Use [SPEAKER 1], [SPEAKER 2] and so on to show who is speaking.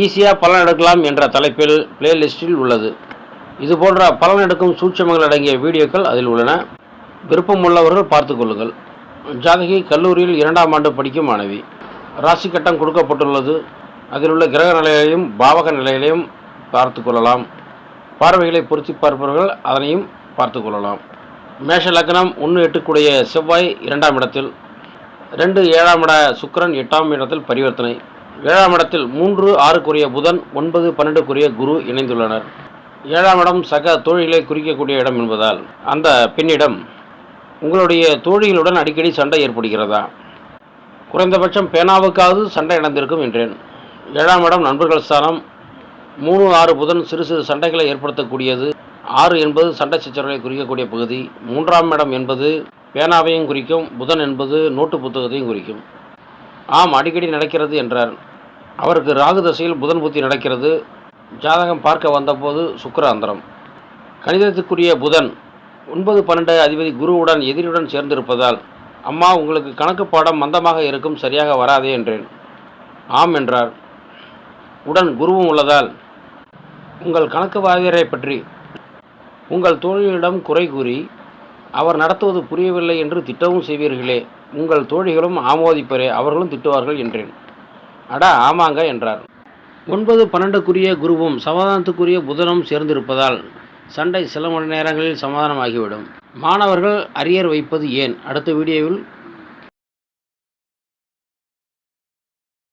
[SPEAKER 1] ஈஸியாக பலன் எடுக்கலாம் என்ற தலைப்பில் பிளேலிஸ்டில் உள்ளது. இது போன்ற பலன் எடுக்கும் சூட்சமங்கள் அடங்கிய வீடியோக்கள் அதில் உள்ளன. விருப்பம் உள்ளவர்கள் பார்த்து கொள்ளுங்கள். ஜாதகி கல்லூரியில் இரண்டாம் ஆண்டு படிக்கும் மாணவி ராசி கட்டம் கொடுக்கப்பட்டுள்ளது. அதில் உள்ள கிரக நிலைகளையும் பாவக நிலைகளையும் பார்த்து கொள்ளலாம். பார்வைகளை பொருத்தி பார்ப்பவர்கள் அதனையும் பார்த்து கொள்ளலாம். மேஷ லக்னம் ஒன்று எட்டுக்குடைய செவ்வாய் இரண்டாம் இடத்தில். ரெண்டு ஏழாம் இட சுக்கரன் எட்டாம் இடத்தில் பரிவர்த்தனை. ஏழாம் இடத்தில் மூன்று ஆறுக்குரிய புதன் ஒன்பது பன்னெண்டுக்குரிய குரு இணைந்துள்ளனர். ஏழாம் இடம் சக தொழிலை குறிக்கக்கூடிய இடம் என்பதால் அந்த பெண்ணிடம் உங்களுடைய தோழிகளுடன் அடிக்கடி சண்டை ஏற்படுகிறதா? குறைந்தபட்சம் பேனாவுக்காவது சண்டை நடந்திருக்கும் என்றேன். ஏழாம் இடம் நண்பர்கள் ஸ்தானம். மூணு ஆறு புதன் சிறு சிறு சண்டைகளை ஏற்படுத்தக்கூடியது. ஆறு என்பது சண்டை சச்சரவை குறிக்கக்கூடிய பகுதி. மூன்றாம் இடம் என்பது பேனாவையும் குறிக்கும் புதன் என்பது நோட்டு புத்தகத்தையும் குறிக்கும். ஆம் அடிக்கடி நடக்கிறது என்றார். அவருக்கு ராகு தசையில் புதன் புத்தி நடக்கிறது. ஜாதகம் பார்க்க வந்தபோது சுக்கிராந்திரம். கணிதத்துக்குரிய புதன் ஒன்பது பன்னெண்டு அதிபதி குருவுடன் எதிரியுடன் சேர்ந்திருப்பதால் அம்மா உங்களுக்கு கணக்கு பாடம் மந்தமாக இருக்கும் சரியாக வராதே என்றேன். ஆம் என்றார். உடன் குருவும் உள்ளதால் உங்கள் கணக்கு வாதியரை பற்றி உங்கள் தோழியிடம் குறை கூறி அவர் நடத்துவது புரியவில்லை என்று திட்டவும் செய்வீர்களே. உங்கள் தோழிகளும் ஆமோதிப்பரே அவர்களும் திட்டுவார்கள் என்றேன். அடா ஆமாங்க என்றார். ஒன்பது பன்னெண்டுக்குரிய குருவும் சமாதானத்துக்குரிய புதனும் சேர்ந்திருப்பதால் சண்டை சில மணி நேரங்களில் சமாதானமாகிவிடும். மாணவர்கள் அரியர் வைப்பது ஏன்? அடுத்த வீடியோவில்